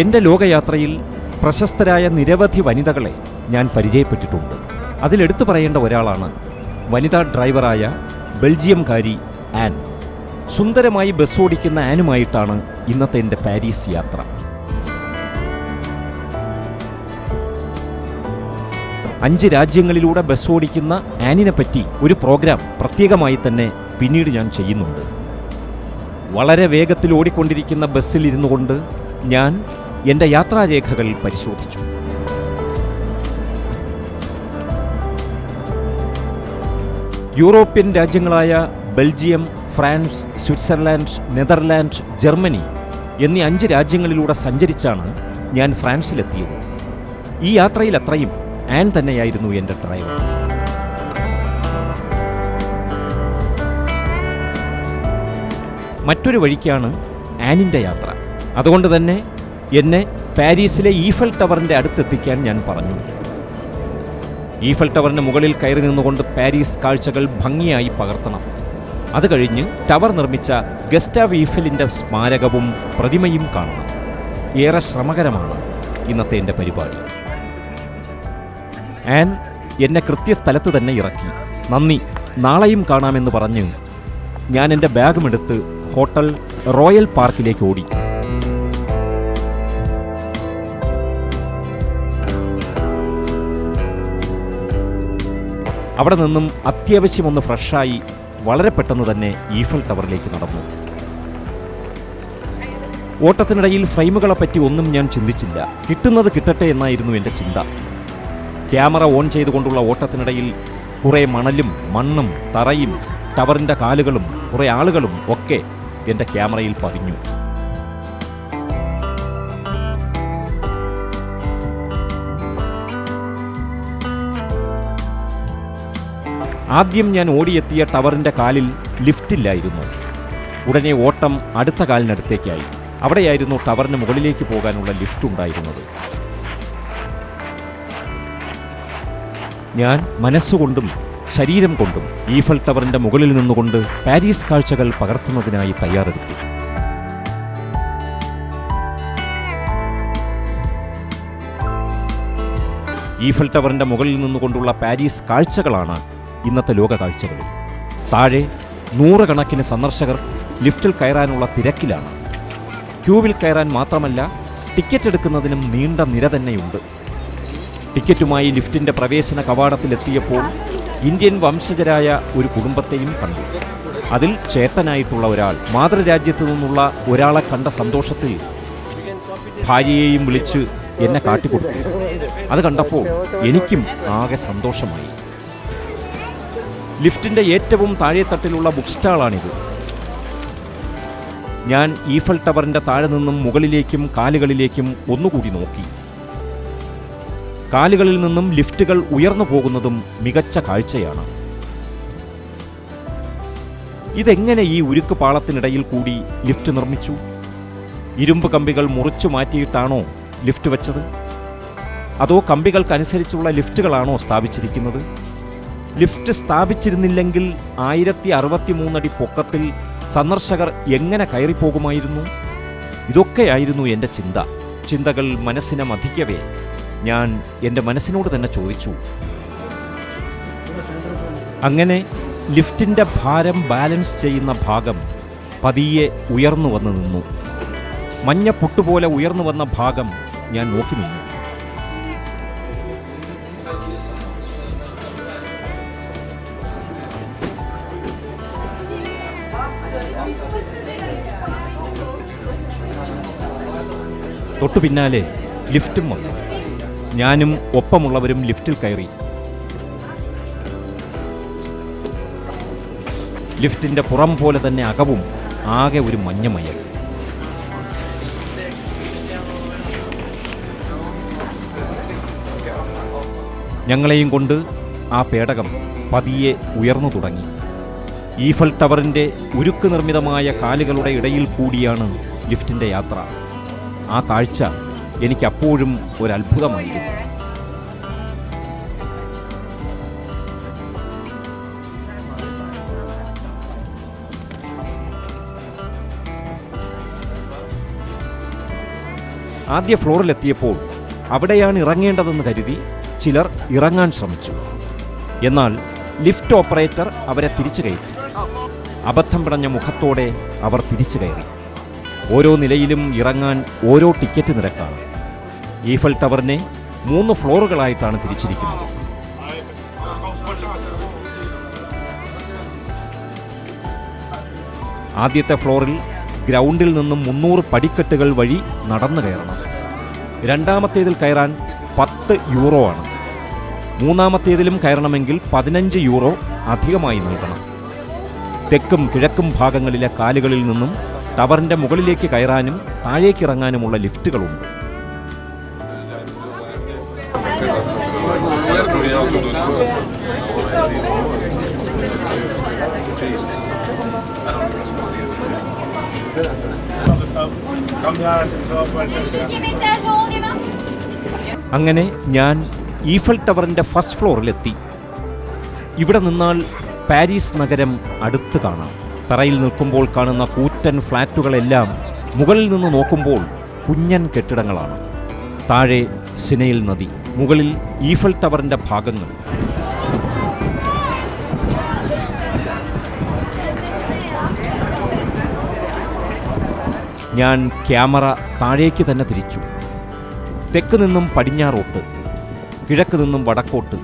എന്റെ ലോകയാത്രയിൽ പ്രശസ്തരായ നിരവധി വനിതകളെ ഞാൻ പരിചയപ്പെട്ടിട്ടുണ്ട്. അതിലെടുത്തു പറയേണ്ട ഒരാളാണ് വനിതാ ഡ്രൈവറായ ബെൽജിയംകാരി ആൻ. സുന്ദരമായി ബസ് ഓടിക്കുന്ന ആനുമായിട്ടാണ് ഇന്നത്തെ എന്റെ പാരീസ് യാത്ര. അഞ്ച് രാജ്യങ്ങളിലൂടെ ബസ് ഓടിക്കുന്ന ആനിനെ പറ്റി ഒരു പ്രോഗ്രാം പ്രത്യേകമായി തന്നെ പിന്നീട് ഞാൻ ചെയ്യുന്നുണ്ട്. വളരെ വേഗത്തിൽ ഓടിക്കൊണ്ടിരിക്കുന്ന ബസ്സിൽ ഇരുന്നു കൊണ്ട് ഞാൻ എന്റെ യാത്രാരേഖകൾ പരിശോധിച്ചു. European രാജ്യങ്ങളായ Belgium France Switzerland Netherland Germany എന്നീ അഞ്ച് രാജ്യങ്ങളിലൂടെ സഞ്ചരിച്ചാണ് ഞാൻ ഫ്രാൻസിലെത്തിയത്. ഈ യാത്രയിൽ അത്രയും ആൻ തന്നെയായിരുന്നു എന്റെ ഡ്രൈവർ. മറ്റൊരു വഴിക്കാണ് ആനിന്റെ യാത്ര. അതുകൊണ്ട് തന്നെ എന്നെ പാരീസിലെ ഈഫൽ ടവറിന്റെ അടുത്തെത്തിക്കാൻ ഞാൻ പറഞ്ഞു. ഈഫൽ ടവറിന് മുകളിൽ കയറി നിന്നുകൊണ്ട് പാരീസ് കാഴ്ചകൾ ഭംഗിയായി പകർത്തണം. അത് കഴിഞ്ഞ് ടവർ നിർമ്മിച്ച ഗസ്റ്റാവ് ഈഫലിന്റെ സ്മാരകവും പ്രതിമയും കാണണം. ഏറെ ശ്രമകരമാണ് ഇന്നത്തെ എന്റെ പരിപാടി. ആൻ എന്നെ കൃത്യസ്ഥലത്ത് തന്നെ ഇറക്കി. നന്ദി. നാളെയും കാണാമെന്ന് പറഞ്ഞ് ഞാൻ എന്റെ ബാഗുമെടുത്ത് ഹോട്ടൽ റോയൽ പാർക്കിലേക്ക് ഓടി. അവിടെ നിന്നും അത്യാവശ്യം ഒന്ന് ഫ്രഷായി വളരെ പെട്ടെന്ന് തന്നെ ഈഫൽ ടവറിലേക്ക് നടന്നു. ഓട്ടത്തിനിടയിൽ ഫ്രെയിമുകളെ പറ്റി ഒന്നും ഞാൻ ചിന്തിച്ചില്ല. കിട്ടുന്നത് കിട്ടട്ടെ എന്നായിരുന്നു എന്റെ ചിന്ത. ക്യാമറ ഓൺ ചെയ്തുകൊണ്ടുള്ള ഓട്ടത്തിനിടയിൽ കുറേ മണലും മണ്ണും തറയും ടവറിന്റെ കാലുകളും കുറേ ആളുകളും ഒക്കെ എന്റെ ക്യാമറയിൽ പതിഞ്ഞു. ആദ്യം ഞാൻ ഓടിയെത്തിയ ടവറിന്റെ കാലിൽ ലിഫ്റ്റില്ലായിരുന്നു ഉടനെ ഓട്ടം അടുത്ത കാലിനടുത്തേക്കായി. അവിടെയായിരുന്നു ടവറിന് മുകളിലേക്ക് പോകാനുള്ള ലിഫ്റ്റ് ഉണ്ടായിരുന്നത്. ഞാൻ മനസ്സുകൊണ്ടും ശരീരം കൊണ്ടും ഈഫൽ ടവറിന്റെ മുകളിൽ നിന്നുകൊണ്ട് പാരീസ് കാഴ്ചകൾ പകർത്തുന്നതിനായി തയ്യാറെടുത്തു. ഈഫൽ ടവറിന്റെ മുകളിൽ നിന്നുകൊണ്ടുള്ള പാരീസ് കാഴ്ചകളാണ് ഇന്നത്തെ ലോക കാഴ്ചകളിൽ താഴെ നൂറുകണക്കിന് സന്ദർശകർ ലിഫ്റ്റിൽ കയറാനുള്ള തിരക്കിലാണ്. ക്യൂവിൽ കയറാൻ മാത്രമല്ല ടിക്കറ്റ് എടുക്കുന്നതിനും നീണ്ട നിര തന്നെയുണ്ട്. ടിക്കറ്റുമായി ലിഫ്റ്റിന്റെ പ്രവേശന കവാടത്തിലെത്തിയപ്പോൾ ഇന്ത്യൻ വംശജരായ ഒരു കുടുംബത്തെയും കണ്ടു. അതിൽ ചേട്ടനായിട്ടുള്ള ഒരാൾ മാതൃരാജ്യത്തു നിന്നുള്ള ഒരാളെ കണ്ട സന്തോഷത്തിൽ ഭാര്യയെയും വിളിച്ച് എന്നെ കാട്ടിക്കൊടുത്തു. അത് കണ്ടപ്പോൾ എനിക്കും ആകെ സന്തോഷമായി. ലിഫ്റ്റിന്റെ ഏറ്റവും താഴെത്തട്ടിലുള്ള ബുക്ക് സ്റ്റാളാണിത് ഞാൻ ഈഫൽ ടവറിന്റെ താഴെ നിന്നും മുകളിലേക്കും കാലുകളിലേക്കും ഒന്നുകൂടി നോക്കി. കാലുകളിൽ നിന്നും ലിഫ്റ്റുകൾ ഉയർന്നു പോകുന്നതും മികച്ച കാഴ്ചയാണ്. ഇതെങ്ങനെ ഈ ഉരുക്ക് പാളത്തിനിടയിൽ കൂടി ലിഫ്റ്റ് നിർമ്മിച്ചു? ഇരുമ്പ് കമ്പികൾ മുറിച്ചു മാറ്റിയിട്ടാണോ ലിഫ്റ്റ് വെച്ചത്? അതോ കമ്പികൾക്കനുസരിച്ചുള്ള ലിഫ്റ്റുകളാണോ സ്ഥാപിച്ചിരിക്കുന്നത്? ലിഫ്റ്റ് സ്ഥാപിച്ചിരുന്നില്ലെങ്കിൽ ആയിരത്തി അറുപത്തി മൂന്നടി പൊക്കത്തിൽ സന്ദർശകർ എങ്ങനെ കയറിപ്പോകുമായിരുന്നു? ഇതൊക്കെയായിരുന്നു എന്റെ ചിന്ത. ചിന്തകൾ മനസ്സിനെ മതിക്കവേ ഞാൻ എന്റെ മനസ്സിനോട് തന്നെ ചോദിച്ചു. അങ്ങനെ ലിഫ്റ്റിന്റെ ഭാരം ബാലൻസ് ചെയ്യുന്ന ഭാഗം പതിയെ ഉയർന്നു വന്ന് നിന്നു. മഞ്ഞ പുട്ടുപോലെ ഉയർന്നു വന്ന ഭാഗം ഞാൻ നോക്കി നിന്നു. തൊട്ടു പിന്നാലെ ലിഫ്റ്റും വന്നു ഞാനും ഒപ്പമുള്ളവരും ലിഫ്റ്റിൽ കയറി. ലിഫ്റ്റിന്റെ പുറം പോലെ തന്നെ അകവും ആകെ ഒരു മഞ്ഞമയ ഞങ്ങളെയും കൊണ്ട് ആ പേടകം പതിയെ ഉയർന്നു തുടങ്ങി. ഈഫൽ ടവറിന്റെ ഉരുക്ക് നിർമ്മിതമായ കാലുകളുടെ ഇടയിൽ കൂടിയാണ് ലിഫ്റ്റിന്റെ യാത്ര. ആ കാഴ്ച എനിക്കപ്പോഴും ഒരു അത്ഭുതമായിരുന്നു ആദ്യ ഫ്ലോറിലെത്തിയപ്പോൾ അവിടെയാണ് ഇറങ്ങേണ്ടതെന്ന് കരുതി ചിലർ ഇറങ്ങാൻ ശ്രമിച്ചു. എന്നാൽ ലിഫ്റ്റ് ഓപ്പറേറ്റർ അവരെ തിരിച്ചു കയറ്റി. അബദ്ധം പിടഞ്ഞ മുഖത്തോടെ അവർ തിരിച്ചു കയറി. ഓരോ നിലയിലും ഇറങ്ങാൻ ഓരോ ടിക്കറ്റ് നിരക്കാണ്. ഈഫൽ ടവറിനെ മൂന്ന് ഫ്ലോറുകളായിട്ടാണ് തിരിച്ചിരിക്കുന്നത്. ആദ്യത്തെ ഫ്ലോറിൽ ഗ്രൗണ്ടിൽ നിന്നും മുന്നൂറ് പടിക്കെട്ടുകൾ വഴി നടന്നു കയറണം. രണ്ടാമത്തേതിൽ കയറാൻ പത്ത് യൂറോ ആണ്. മൂന്നാമത്തേതിലും കയറണമെങ്കിൽ പതിനഞ്ച് യൂറോ അധികമായി നൽകണം. തെക്കും കിഴക്കും ഭാഗങ്ങളിലെ കാലുകളിൽ നിന്നും ടവറിന്റെ മുകളിലേക്ക് കയറാനും താഴേക്കിറങ്ങാനുമുള്ള ലിഫ്റ്റുകളുണ്ട്. അങ്ങനെ ഞാൻ ഈഫൽ ടവറിന്റെ ഫസ്റ്റ് ഫ്ലോറിലെത്തി ഇവിടെ നിന്നാൽ പാരീസ് നഗരം അടുത്ത് കാണാം തറയിൽ നിൽക്കുമ്പോൾ കാണുന്ന കൂറ്റൻ ഫ്ലാറ്റുകളെല്ലാം മുകളിൽ നിന്ന് നോക്കുമ്പോൾ കുഞ്ഞൻ കെട്ടിടങ്ങളാണ്. താഴെ സിനയിൽ നദി മുകളിൽ ഈഫൽ ടവറിന്റെ ഭാഗങ്ങൾ. ഞാൻ ക്യാമറ താഴേക്ക് തന്നെ തിരിച്ചു. തെക്ക് നിന്നും പടിഞ്ഞാറോട്ട് കിഴക്ക് നിന്നും വടക്കോട്ട്.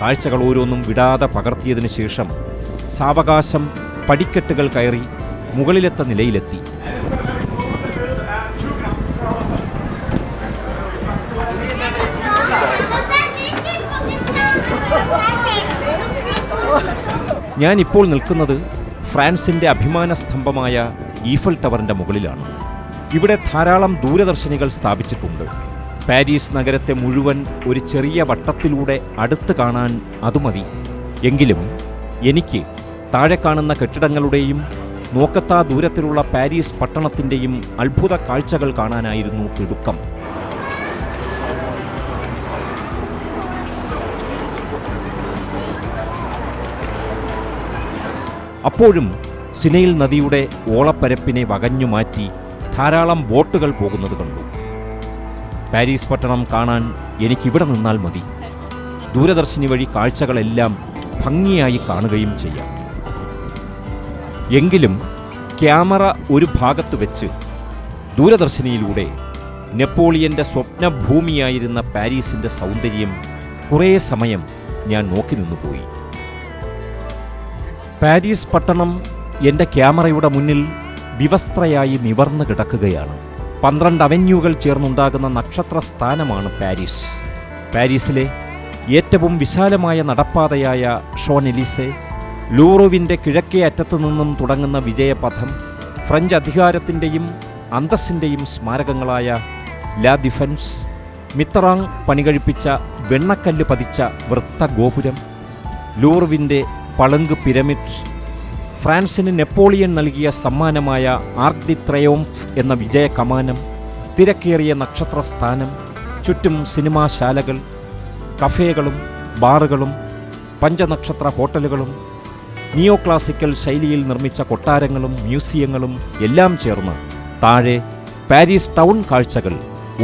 കാഴ്ചകൾ ഓരോന്നും വിടാതെ പകർത്തിയതിനു ശേഷം സാവകാശം പടിക്കെട്ടുകൾ കയറി മുകളിലത്തെ നിലയിലെത്തി. ഞാനിപ്പോൾ നിൽക്കുന്നത് ഫ്രാൻസിന്റെ അഭിമാന സ്തംഭമായ ഈഫൽ ടവറിന്റെ മുകളിലാണ്. ഇവിടെ ധാരാളം ദൂരദർശിനികൾ സ്ഥാപിച്ചിട്ടുണ്ട്. പാരീസ് നഗരത്തെ മുഴുവൻ ഒരു ചെറിയ വട്ടത്തിലൂടെ അടുത്ത് കാണാൻ അതുമതി. എങ്കിലും എനിക്ക് താഴെ കാണുന്ന കെട്ടിടങ്ങളുടെയും നോക്കത്താ ദൂരത്തിലുള്ള പാരീസ് പട്ടണത്തിന്റെയും അത്ഭുത കാഴ്ചകൾ കാണാനായിരുന്നു തിടുക്കം അപ്പോഴും സിനയിൽ നദിയുടെ ഓളപ്പരപ്പിനെ വകഞ്ഞു മാറ്റി ധാരാളം ബോട്ടുകൾ പോകുന്നത് കണ്ടു. പാരീസ് പട്ടണം കാണാൻ എനിക്കിവിടെ നിന്നാൽ മതി. ദൂരദർശിനി വഴി കാഴ്ചകളെല്ലാം ഭംഗിയായി കാണുകയും ചെയ്യാം. എങ്കിലും ക്യാമറ ഒരു ഭാഗത്ത് വെച്ച് ദൂരദർശിനിയിലൂടെ നെപ്പോളിയന്റെ സ്വപ്നഭൂമിയായിരുന്ന പാരീസിന്റെ സൗന്ദര്യം കുറേ സമയം ഞാൻ നോക്കി നിന്നുപോയി. പാരീസ് പട്ടണം എന്റെ ക്യാമറയുടെ മുന്നിൽ വിവസ്ത്രയായി നിവർന്നു കിടക്കുകയാണ്. പന്ത്രണ്ട് അവന്യൂകൾ ചേർന്നുണ്ടാകുന്ന നക്ഷത്ര സ്ഥാനമാണ് പാരീസ്. പാരീസിലെ ഏറ്റവും വിശാലമായ നടപ്പാതയായ ഷോനെലിസെ ലൂറുവിന്റെ കിഴക്കേ അറ്റത്തു നിന്നും തുടങ്ങുന്ന വിജയപഥം ഫ്രഞ്ച് അധികാരത്തിന്റെയും അന്തസ്സിന്റെയും സ്മാരകങ്ങളായ ലാ ഡിഫൻസ് മിത്തറാങ് പണികഴിപ്പിച്ച വെണ്ണക്കല്ല് പതിച്ച വൃത്ത ഗോപുരം ലൂർവിന്റെ പളുങ്ക് പിരമിഡ് ഫ്രാൻസിന് നെപ്പോളിയൻ നൽകിയ സമ്മാനമായ ആർക്ക് ദി ത്രയോംഫ് എന്ന വിജയ കമാനം തിരക്കേറിയ നക്ഷത്ര സ്ഥാനം ചുറ്റും സിനിമാശാലകൾ കഫേകളും ബാറുകളും പഞ്ചനക്ഷത്ര ഹോട്ടലുകളും നിയോ ക്ലാസിക്കൽ ശൈലിയിൽ നിർമ്മിച്ച കൊട്ടാരങ്ങളും മ്യൂസിയങ്ങളും എല്ലാം ചേർന്ന് താഴെ പാരീസ് ടൗൺ കാഴ്ചകൾ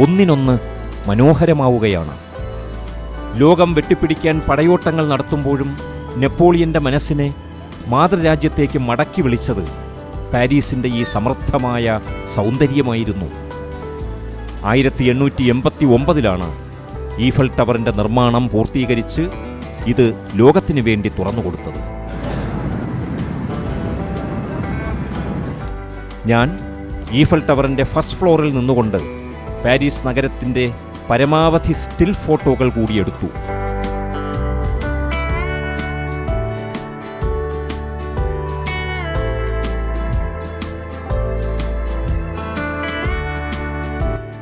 ഒന്നിനൊന്ന് മനോഹരമാവുകയാണ്. ലോകം വെട്ടിപ്പിടിക്കാൻ പടയോട്ടങ്ങൾ നടത്തുമ്പോഴും നെപ്പോളിയന്റെ മനസ്സിനെ മാതൃരാജ്യത്തേക്ക് മടക്കി വിളിച്ചത് പാരീസിന്റെ ഈ സമർത്ഥമായ സൗന്ദര്യമായിരുന്നു. ആയിരത്തി എണ്ണൂറ്റി എൺപത്തി ഒമ്പതിലാണ് ഈഫൽ ടവറിന്റെ നിർമ്മാണം പൂർത്തീകരിച്ച് ഇത് ലോകത്തിനു വേണ്ടി തുറന്നുകൊടുത്തത്. ഞാൻ ഈഫൽ ടവറിന്റെ ഫസ്റ്റ് ഫ്ലോറിൽ നിന്നുകൊണ്ട് പാരീസ് നഗരത്തിന്റെ പരമാവധി സ്റ്റിൽ ഫോട്ടോകൾ കൂടിയെടുത്തു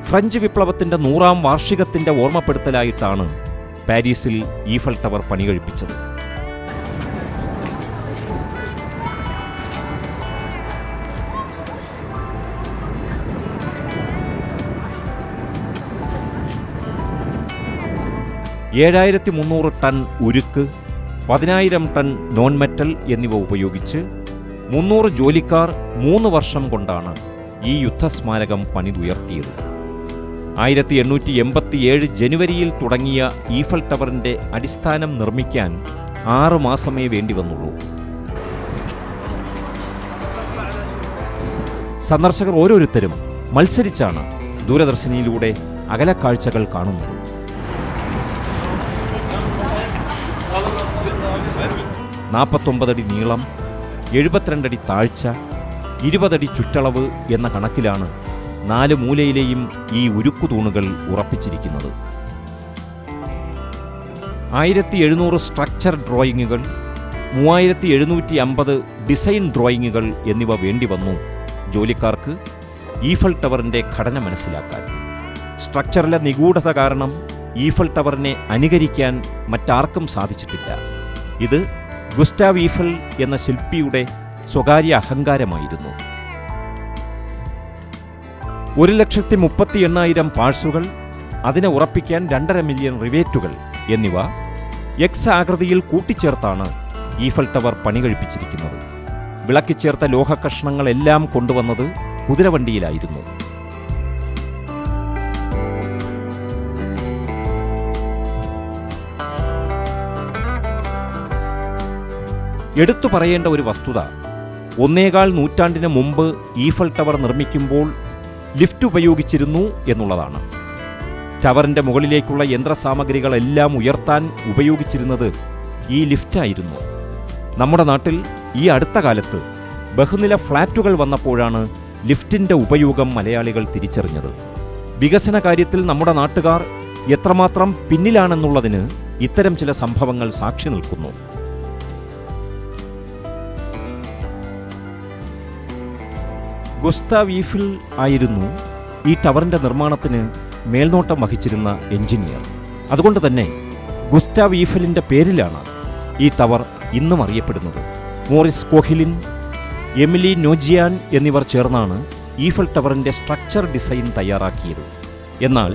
ഫ്രഞ്ച് വിപ്ലവത്തിന്റെ നൂറാം വാർഷികത്തിന്റെ ഓർമ്മപ്പെടുത്തലായിട്ടാണ് പാരീസിൽ ഈഫൽ ടവർ പണികഴിപ്പിച്ചത്. ഏഴായിരത്തി മുന്നൂറ് ടൺ ഉരുക്ക് പതിനായിരം ടൺ നോൺ മെറ്റൽ എന്നിവ ഉപയോഗിച്ച് മുന്നൂറ് ജോലിക്കാർ മൂന്ന് വർഷം കൊണ്ടാണ് ഈ യുദ്ധസ്മാരകം പണിതുയർത്തിയത്. ആയിരത്തി എണ്ണൂറ്റി എൺപത്തിയേഴ് ജനുവരിയിൽ തുടങ്ങിയ ഈഫൽ ടവറിന്റെ അടിസ്ഥാനം നിർമ്മിക്കാൻ ആറ് മാസമേ വേണ്ടി വന്നുള്ളൂ സന്ദർശകർ ഓരോരുത്തരും മത്സരിച്ചാണ് ദൂരദർശനിയിലൂടെ അകലക്കാഴ്ചകൾ കാണുന്നത്. നാൽപ്പത്തൊമ്പതടി നീളം എഴുപത്തിരണ്ടടി താഴ്ച ഇരുപതടി ചുറ്റളവ് എന്ന കണക്കിലാണ് നാല് മൂലയിലെയും ഈ ഉരുക്കുതൂണുകൾ ഉറപ്പിച്ചിരിക്കുന്നത്. ആയിരത്തി എഴുന്നൂറ് സ്ട്രക്ചർ ഡ്രോയിങ്ങുകൾ മൂവായിരത്തി എഴുന്നൂറ്റി അമ്പത് ഡിസൈൻ ഡ്രോയിങ്ങുകൾ എന്നിവ വേണ്ടിവന്നു ജോലിക്കാർക്ക് ഈഫൽ ടവറിന്റെ ഘടന മനസ്സിലാക്കാൻ. സ്ട്രക്ചറിലെ നിഗൂഢത കാരണം ഈഫൽ ടവറിനെ അനുകരിക്കാൻ മറ്റാർക്കും സാധിച്ചിട്ടില്ല. ഇത് ഗുസ്റ്റാവ് ഈഫൽ എന്ന ശില്പിയുടെ സ്വകാര്യ അഹങ്കാരമായിരുന്നു. ഒരു ലക്ഷത്തി മുപ്പത്തി എണ്ണായിരം പാഴ്സുകൾ അതിനെ ഉറപ്പിക്കാൻ രണ്ടര മില്യൺ റിവേറ്റുകൾ എന്നിവ എക്സ് ആകൃതിയിൽ കൂട്ടിച്ചേർത്താണ് ഈഫൽ ടവർ പണി കഴിപ്പിച്ചിരിക്കുന്നത് വിളക്കിച്ചേർത്ത ലോഹകഷ്ണങ്ങളെല്ലാം കൊണ്ടുവന്നത് കുതിരവണ്ടിയിലായിരുന്നു. എടുത്തു പറയേണ്ട ഒരു വസ്തുത. ഒന്നേകാൽ നൂറ്റാണ്ടിന് മുമ്പ് ഈഫൽ ടവർ നിർമ്മിക്കുമ്പോൾ ലിഫ്റ്റ് ഉപയോഗിച്ചിരുന്നു എന്നുള്ളതാണ്. ടവറിന്റെ മുകളിലേക്കുള്ള യന്ത്രസാമഗ്രികളെല്ലാം ഉയർത്താൻ ഉപയോഗിച്ചിരുന്നത് ഈ ലിഫ്റ്റായിരുന്നു. നമ്മുടെ നാട്ടിൽ ഈ അടുത്ത കാലത്ത് ബഹുനില ഫ്ളാറ്റുകൾ വന്നപ്പോഴാണ് ലിഫ്റ്റിന്റെ ഉപയോഗം മലയാളികൾ തിരിച്ചറിഞ്ഞത്. വികസന കാര്യത്തിൽ നമ്മുടെ നാട്ടുകാർ എത്രമാത്രം പിന്നിലാണെന്നുള്ളതിന് ഇത്തരം ചില സംഭവങ്ങൾ സാക്ഷി നിൽക്കുന്നു. ഗുസ്താവ് ഈഫിൽ ആയിരുന്നു ഈ ടവറിന്റെ നിർമ്മാണത്തിന് മേൽനോട്ടം വഹിച്ചിരുന്ന എഞ്ചിനീയർ. അതുകൊണ്ട് തന്നെ ഗുസ്റ്റാവ് ഈഫലിന്റെ പേരിലാണ് ഈ ടവർ ഇന്നും അറിയപ്പെടുന്നത്. മോറിസ് കോഹിലിൻ എമിലി നോജിയാൻ എന്നിവർ ചേർന്നാണ് ഈഫൽ ടവറിന്റെ സ്ട്രക്ചർ ഡിസൈൻ തയ്യാറാക്കിയത്. എന്നാൽ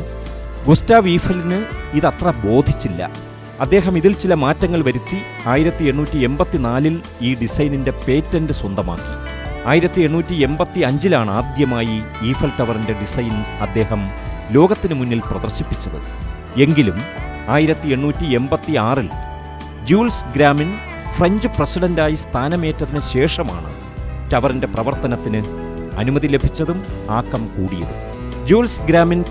ഗുസ്റ്റാവ് ഈഫലിന് ഇതത്ര ബോധിച്ചില്ല. അദ്ദേഹം ഇതിൽ ചില മാറ്റങ്ങൾ വരുത്തി ആയിരത്തി എണ്ണൂറ്റി എൺപത്തിനാലിൽ ഈ ഡിസൈനിന്റെ പേറ്റന്റ് സ്വന്തമാക്കി. ആയിരത്തി എണ്ണൂറ്റി എൺപത്തി അഞ്ചിലാണ് ആദ്യമായി ഈഫൽ ടവറിന്റെ ഡിസൈൻ അദ്ദേഹം ലോകത്തിനു മുന്നിൽ പ്രദർശിപ്പിച്ചത്. എങ്കിലും ആയിരത്തി എണ്ണൂറ്റി എൺപത്തി ആറിൽ ജൂൾസ് ഗ്രാമിൻ ഫ്രഞ്ച് പ്രസിഡന്റായി സ്ഥാനമേറ്റതിന് ശേഷമാണ് ടവറിന്റെ പ്രവർത്തനത്തിന് അനുമതി ലഭിച്ചതും ആക്കം കൂടിയത്. ജൂൾസ് ഗ്രാമിൻ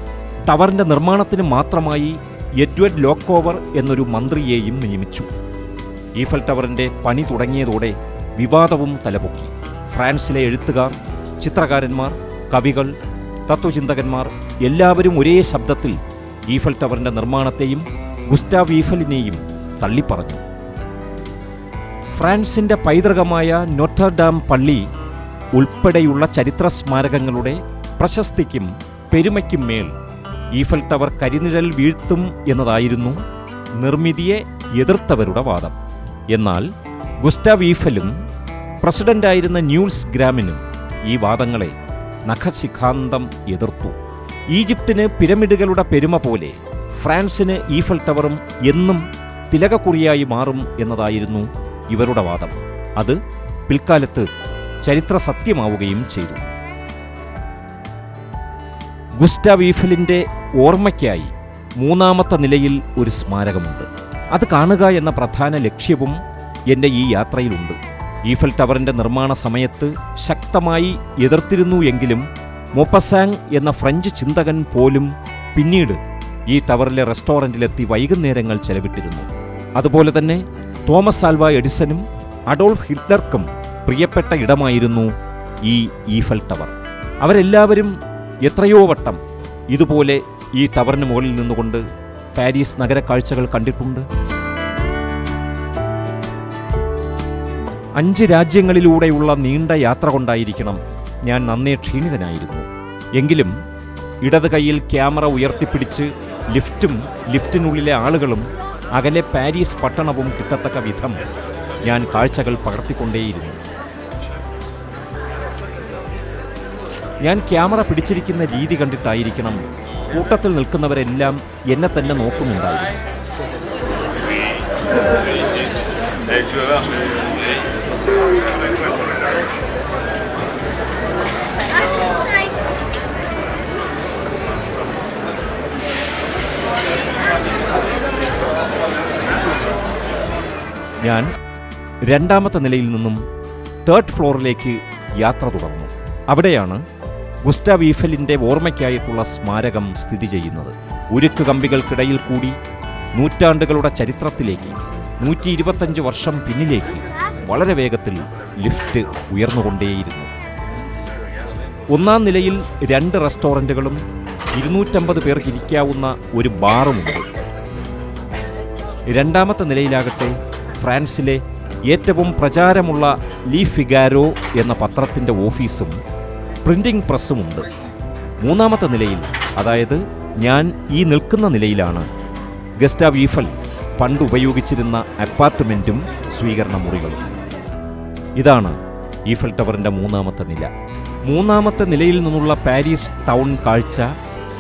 ടവറിന്റെ നിർമ്മാണത്തിന് മാത്രമായി എഡ്വേർഡ് ലോക്കോവർ എന്നൊരു മന്ത്രിയെയും നിയമിച്ചു. ഈഫൽ ടവറിന്റെ പണി തുടങ്ങിയതോടെ വിവാദവും തലപൊക്കി. ഫ്രാൻസിലെ എഴുത്തുകാർ ചിത്രകാരന്മാർ കവികൾ തത്വചിന്തകന്മാർ എല്ലാവരും ഒരേ ശബ്ദത്തിൽ ഈഫൽ ടവറിന്റെ നിർമ്മാണത്തെയും ഗുസ്റ്റാവ് ഈഫലിനെയും തള്ളിപ്പറഞ്ഞു. ഫ്രാൻസിന്റെ പൈതൃകമായ നോട്ടർഡാം പള്ളി ഉൾപ്പെടെയുള്ള ചരിത്ര സ്മാരകങ്ങളുടെ പ്രശസ്തിക്കും പെരുമയ്ക്കും മേൽ ഈഫൽ ടവർ കരിനിഴൽ വീഴ്ത്തും എന്നതായിരുന്നു നിർമ്മിതിയെ എതിർത്തവരുടെ വാദം. എന്നാൽ ഗുസ്റ്റാവ് ഈഫലും പ്രസിഡന്റായിരുന്ന ന്യൂൾസ് ഗ്രാമിനും ഈ വാദങ്ങളെ നഖശിഖാന്തം എതിർത്തു. ഈജിപ്തിന് പിരമിഡുകളുടെ പെരുമ പോലെ ഫ്രാൻസിന് ഈഫൽ ടവറും എന്നും തിലകക്കുറിയായി മാറും എന്നതായിരുന്നു ഇവരുടെ വാദം. അത് പിൽക്കാലത്ത് ചരിത്ര സത്യമാവുകയും ചെയ്തു. ഗുസ്റ്റാവ് ഈഫലിന്റെ ഓർമ്മയ്ക്കായി മൂന്നാമത്തെ നിലയിൽ ഒരു സ്മാരകമുണ്ട്. അത് കാണുക എന്ന പ്രധാന ലക്ഷ്യവും എന്റെ ഈ യാത്രയിലുണ്ട്. ഈഫൽ ടവറിന്റെ നിർമ്മാണ സമയത്ത് ശക്തമായി എതിർത്തിരുന്നു എങ്കിലും മൊപ്പസാങ് എന്ന ഫ്രഞ്ച് ചിന്തകൻ പോലും പിന്നീട് ഈ ടവറിലെ റെസ്റ്റോറന്റിലെത്തി വൈകുന്നേരങ്ങൾ ചെലവിട്ടിരുന്നു. അതുപോലെ തന്നെ തോമസ് ആൽവ എഡിസനും അഡോൾഫ് ഹിറ്റ്ലർക്കും പ്രിയപ്പെട്ട ഇടമായിരുന്നു ഈ ഈഫൽ ടവർ. അവരെല്ലാവരും എത്രയോ വട്ടം ഇതുപോലെ ഈ ടവറിന് മുകളിൽ നിന്നുകൊണ്ട് പാരീസ് നഗരക്കാഴ്ചകൾ കണ്ടിട്ടുണ്ട്. അഞ്ച് രാജ്യങ്ങളിലൂടെയുള്ള നീണ്ട യാത്ര കൊണ്ടായിരിക്കണം ഞാൻ നന്നേ ക്ഷീണിതനായിരുന്നു. എങ്കിലും ഇടത് കൈയിൽ ക്യാമറ ഉയർത്തിപ്പിടിച്ച് ലിഫ്റ്റും ലിഫ്റ്റിനുള്ളിലെ ആളുകളും അകലെ പാരീസ് പട്ടണവും കിട്ടത്തക്ക വിധം ഞാൻ കാഴ്ചകൾ പകർത്തിക്കൊണ്ടേയിരുന്നു. ഞാൻ ക്യാമറ പിടിച്ചിരിക്കുന്ന രീതി കണ്ടിട്ടായിരിക്കണം കൂട്ടത്തിൽ നിൽക്കുന്നവരെല്ലാം എന്നെ തന്നെ നോക്കുന്നുണ്ടായിരുന്നു ഞാൻ രണ്ടാമത്തെ നിലയിൽ നിന്നും തേർഡ് ഫ്ലോറിലേക്ക് യാത്ര തുടർന്നു. അവിടെയാണ് ഗുസ്റ്റാവ് ഈഫലിന്റെ ഓർമ്മയ്ക്കായിട്ടുള്ള സ്മാരകം സ്ഥിതി ചെയ്യുന്നത്. ഉരുക്ക് കമ്പികൾക്കിടയിൽ കൂടി നൂറ്റാണ്ടുകളുടെ ചരിത്രത്തിലേക്ക് നൂറ്റി ഇരുപത്തഞ്ച് വർഷം പിന്നിലേക്ക് വളരെ വേഗത്തിൽ ലിഫ്റ്റ് ഉയർന്നുകൊണ്ടേയിരുന്നു. ഒന്നാം നിലയിൽ രണ്ട് റെസ്റ്റോറന്റുകളും ഇരുന്നൂറ്റമ്പത് പേർക്ക് ഇരിക്കാവുന്ന ഒരു ബാറുമുണ്ട്. രണ്ടാമത്തെ നിലയിലാകട്ടെ ഫ്രാൻസിലെ ഏറ്റവും പ്രചാരമുള്ള ലീ ഫിഗാരോ എന്ന പത്രത്തിന്റെ ഓഫീസും പ്രിന്റിംഗ് പ്രസ്സുമുണ്ട്. മൂന്നാമത്തെ നിലയിൽ അതായത് ഞാൻ ഈ നിൽക്കുന്ന നിലയിലാണ്. ഗസ്റ്റാവ് ഈഫൽ പണ്ട് ഉപയോഗിച്ചിരുന്ന അപ്പാർട്ട്മെന്റും സ്വീകരണ മുറികളും. ഇതാണ് ഈഫൽ ടവറിന്റെ മൂന്നാമത്തെ നില. മൂന്നാമത്തെ നിലയിൽ നിന്നുള്ള പാരീസ് ടൗൺ കാഴ്ച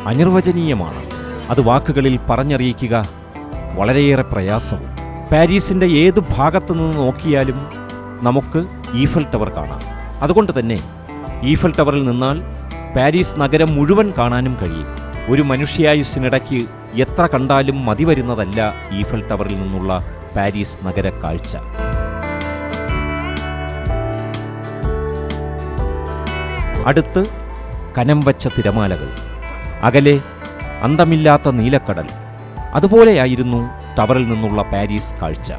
അനിർവചനീയമാണ്. അത് വാക്കുകളിൽ പറഞ്ഞറിയിക്കുക വളരെയേറെ പ്രയാസവും പാരീസിന്റെ ഏത് ഭാഗത്തു നിന്ന് നോക്കിയാലും നമുക്ക് ഈഫൽ ടവർ കാണാം. അതുകൊണ്ട് തന്നെ ഈഫൽ ടവറിൽ നിന്നാൽ പാരീസ് നഗരം മുഴുവൻ കാണാനും കഴിയും. ഒരു മനുഷ്യായുസ്സിനിടയ്ക്ക് എത്ര കണ്ടാലും മതിവരുന്നതല്ല ഈഫൽ ടവറിൽ നിന്നുള്ള പാരീസ് നഗര കാഴ്ച. അടുത്ത് കനം വച്ച തിരമാലകൾ. അകലെ അന്തമില്ലാത്ത നീലക്കടൽ. അതുപോലെയായിരുന്നു ടവറിൽ നിന്നുള്ള പാരീസ് കാഴ്ച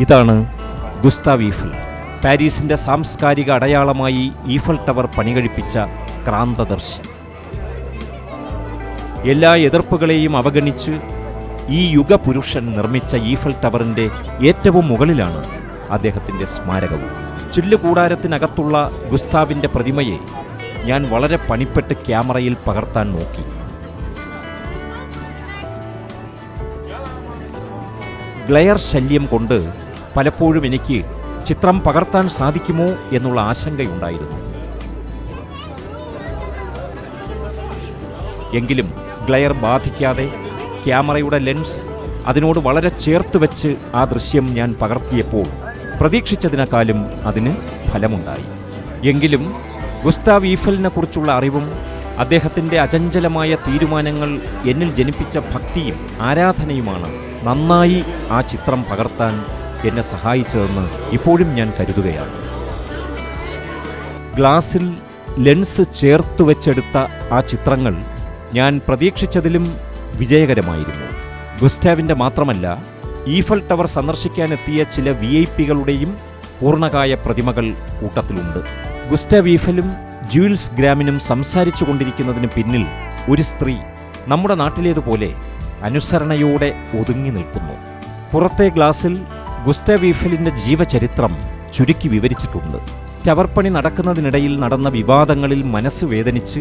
ഇതാണ് ഗുസ്താവ് ഈഫൽ. പാരീസിന്റെ സാംസ്കാരിക അടയാളമായി ഈഫൽ ടവർ പണികഴിപ്പിച്ച ക്രാന്തദർശി എല്ലാ എതിർപ്പുകളെയും അവഗണിച്ച് ഈ യുഗപുരുഷൻ നിർമ്മിച്ച ഈഫൽ ടവറിന്റെ ഏറ്റവും മുകളിലാണ് അദ്ദേഹത്തിന്റെ സ്മാരകവും. ചില്ലുകൂടാരത്തിനകത്തുള്ള ഗുസ്താവിന്റെ പ്രതിമയെ ഞാൻ വളരെ പണിപ്പെട്ട് ക്യാമറയിൽ പകർത്താൻ നോക്കി. ഗ്ലെയർ ശല്യം കൊണ്ട് പലപ്പോഴും എനിക്ക് ചിത്രം പകർത്താൻ സാധിക്കുമോ എന്നുള്ള ആശങ്കയുണ്ടായിരുന്നു. എങ്കിലും ഗ്ലെയർ ബാധിക്കാതെ ക്യാമറയുടെ ലെൻസ് അതിനോട് വളരെ ചേർത്ത് വെച്ച് ആ ദൃശ്യം ഞാൻ പകർത്തിയപ്പോൾ പ്രതീക്ഷിച്ചതിനേക്കാളും അതിന് ഫലമുണ്ടായി. എങ്കിലും ഗുസ്താവ് ഈഫലിനെ കുറിച്ചുള്ള അറിവും അദ്ദേഹത്തിന്റെ അചഞ്ചലമായ തീരുമാനങ്ങൾ എന്നിൽ ജനിപ്പിച്ച ഭക്തിയും ആരാധനയുമാണ് നന്നായി ആ ചിത്രം പകർത്താൻ എന്നെ സഹായിച്ചതെന്ന് ഇപ്പോഴും ഞാൻ കരുതുകയാണ്. ഗ്ലാസിൽ ലെൻസ് ചേർത്ത് വെച്ചെടുത്ത ആ ചിത്രങ്ങൾ ഞാൻ പ്രതീക്ഷിച്ചതിലും വിജയകരമായിരുന്നു. ഗുസ്റ്റാവിന്റെ മാത്രമല്ല ഈഫൽ ടവർ സന്ദർശിക്കാനെത്തിയ ചില വി ഐ പികളുടെയും പൂർണകായ പ്രതിമകൾ കൂട്ടത്തിലുണ്ട്. ഗുസ്റ്റവ് ഈഫലും ജൂൽസ് ഗ്രാമിനും സംസാരിച്ചു കൊണ്ടിരിക്കുന്നതിന് പിന്നിൽ ഒരു സ്ത്രീ നമ്മുടെ നാട്ടിലേതുപോലെ അനുസരണയോടെ ഒതുങ്ങി നിൽക്കുന്നു. പുറത്തെ ഗ്ലാസിൽ ഗുസ്റ്റവ് ഈഫലിന്റെ ജീവചരിത്രം ചുരുക്കി വിവരിച്ചിട്ടുണ്ട്. ടവർ പണി നടക്കുന്നതിനിടയിൽ നടന്ന വിവാദങ്ങളിൽ മനസ്സ് വേദനിച്ച്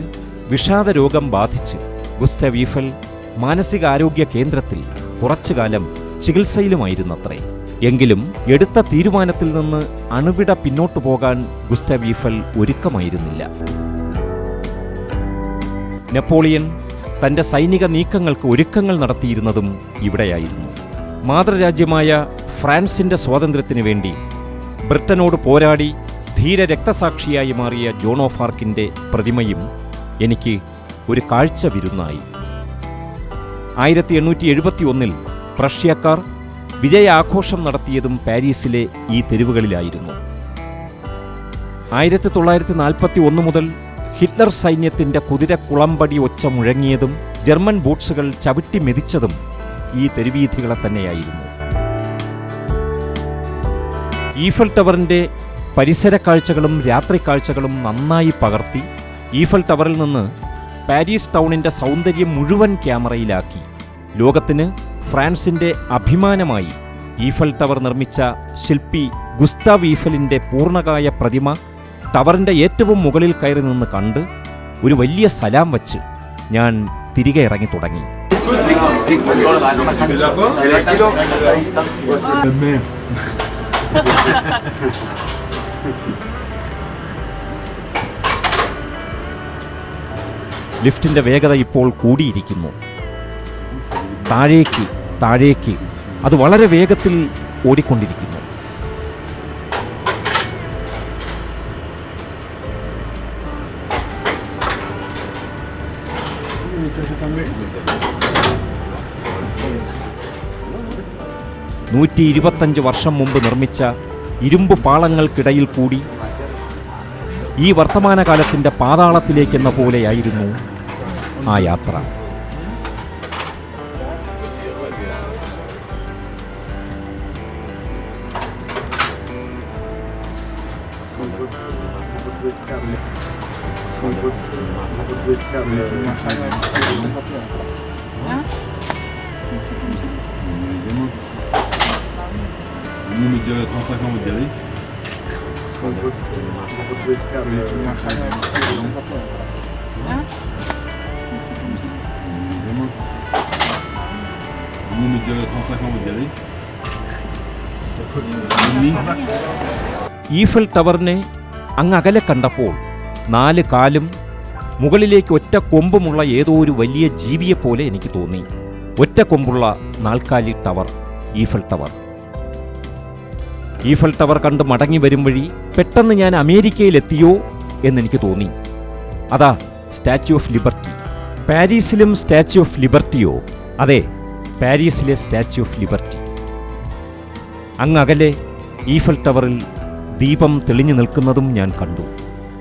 വിഷാദരോഗം ബാധിച്ച് ഗുസ്റ്റാവ് ഈഫൽ മാനസികാരോഗ്യ കേന്ദ്രത്തിൽ കുറച്ചുകാലം ചികിത്സയിലുമായിരുന്നത്രേ. എങ്കിലും എടുത്ത തീരുമാനത്തിൽ നിന്ന് അണുവിട പിന്നോട്ടു പോകാൻ ഗുസ്റ്റവീഫൽ ഒരുക്കമായിരുന്നില്ല. നെപ്പോളിയൻ തന്റെ സൈനിക നീക്കങ്ങൾക്ക് ഒരുക്കങ്ങൾ നടത്തിയിരുന്നതും ഇവിടെയായിരുന്നു. മാതൃരാജ്യമായ ഫ്രാൻസിന്റെ സ്വാതന്ത്ര്യത്തിനു വേണ്ടി ബ്രിട്ടനോട് പോരാടി ധീര രക്തസാക്ഷിയായി മാറിയ ജോൺ പ്രതിമയും എനിക്ക് ഒരു കാഴ്ച വിരുന്നായി. ആയിരത്തി എണ്ണൂറ്റി എഴുപത്തി ഒന്നിൽ പ്രഷ്യക്കാർ വിജയാഘോഷം നടത്തിയതും പാരീസിലെ ഈ തെരുവുകളിലായിരുന്നു. ആയിരത്തി തൊള്ളായിരത്തി നാൽപ്പത്തി ഒന്ന് മുതൽ ഹിറ്റ്ലർ സൈന്യത്തിന്റെ കുതിര കുളമ്പടി ഒച്ച മുഴങ്ങിയതും ജർമ്മൻ ബൂട്ട്സുകൾ ചവിട്ടി മെതിച്ചതും ഈ തെരുവീഥികളെ തന്നെയായിരുന്നു. ഈഫൽ ടവറിന്റെ പരിസര കാഴ്ചകളും രാത്രി കാഴ്ചകളും നന്നായി പകർത്തി ഈഫൽ ടവറിൽ നിന്ന് പാരീസ് ടൗണിന്റെ സൗന്ദര്യം മുഴുവൻ ക്യാമറയിലാക്കി. ലോകത്തിന് ഫ്രാൻസിന്റെ അഭിമാനമായി ഈഫൽ ടവർ നിർമ്മിച്ച ശില്പി ഗുസ്താവ് ഈഫലിന്റെ പൂർണകായ പ്രതിമ ടവറിന്റെ ഏറ്റവും മുകളിൽ കയറി നിന്ന് കണ്ട് ഒരു വലിയ സലാം വച്ച് ഞാൻ തിരികെ ഇറങ്ങി തുടങ്ങി. ലിഫ്റ്റിന്റെ വേഗത ഇപ്പോൾ കൂടിയിരിക്കുന്നു. താഴേക്ക് താഴേക്ക് അത് വളരെ വേഗത്തിൽ ഓടിക്കൊണ്ടിരിക്കുന്നു. നൂറ്റി ഇരുപത്തഞ്ച് വർഷം മുമ്പ് നിർമ്മിച്ച ഇരുമ്പ് പാളങ്ങൾക്കിടയിൽ കൂടി ഈ വർത്തമാനകാലത്തിന്റെ പാതാളത്തിലേക്കെന്ന പോലെയായിരുന്നു ആ യാത്ര. Ну, мы делаем на всяком деле. Ну, мы делаем на всяком деле. ईफिल टवर ने അങ്ങ് അകലെ കണ്ടപ്പോൾ നാല് കാലും മുകളിലേക്ക് ഒറ്റ കൊമ്പുമുള്ള ഏതോ ഒരു വലിയ ജീവിയെപ്പോലെ എനിക്ക് തോന്നി. ഒറ്റ കൊമ്പുള്ള നാൽക്കാലി tower Eiffel Tower. Eiffel Tower കണ്ട് മടങ്ങി വരും വഴി പെട്ടെന്ന് ഞാൻ അമേരിക്കയിലെത്തിയോ എന്നെനിക്ക് തോന്നി. അതാ സ്റ്റാച്യു ഓഫ് ലിബർട്ടി. പാരീസിലും സ്റ്റാച്യു ഓഫ് ലിബർട്ടിയോ? അതെ പാരീസിലെ സ്റ്റാച്യു ഓഫ് ലിബർട്ടി. അങ്ങകലെ ഈഫൽ ടവറിൽ ദീപം തെളിഞ്ഞു നിൽക്കുന്നതും ഞാൻ കണ്ടു.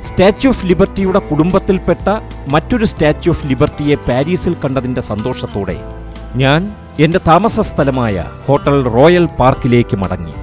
സ്റ്റാച്യു ഓഫ് ലിബർട്ടിയുടെ കുടുംബത്തിൽപ്പെട്ട മറ്റൊരു സ്റ്റാച്യു ഓഫ് ലിബർട്ടിയെ പാരീസിൽ കണ്ടതിന്റെ സന്തോഷത്തോടെ ഞാൻ എന്റെ താമസ ഹോട്ടൽ റോയൽ പാർക്കിലേക്ക് മടങ്ങി.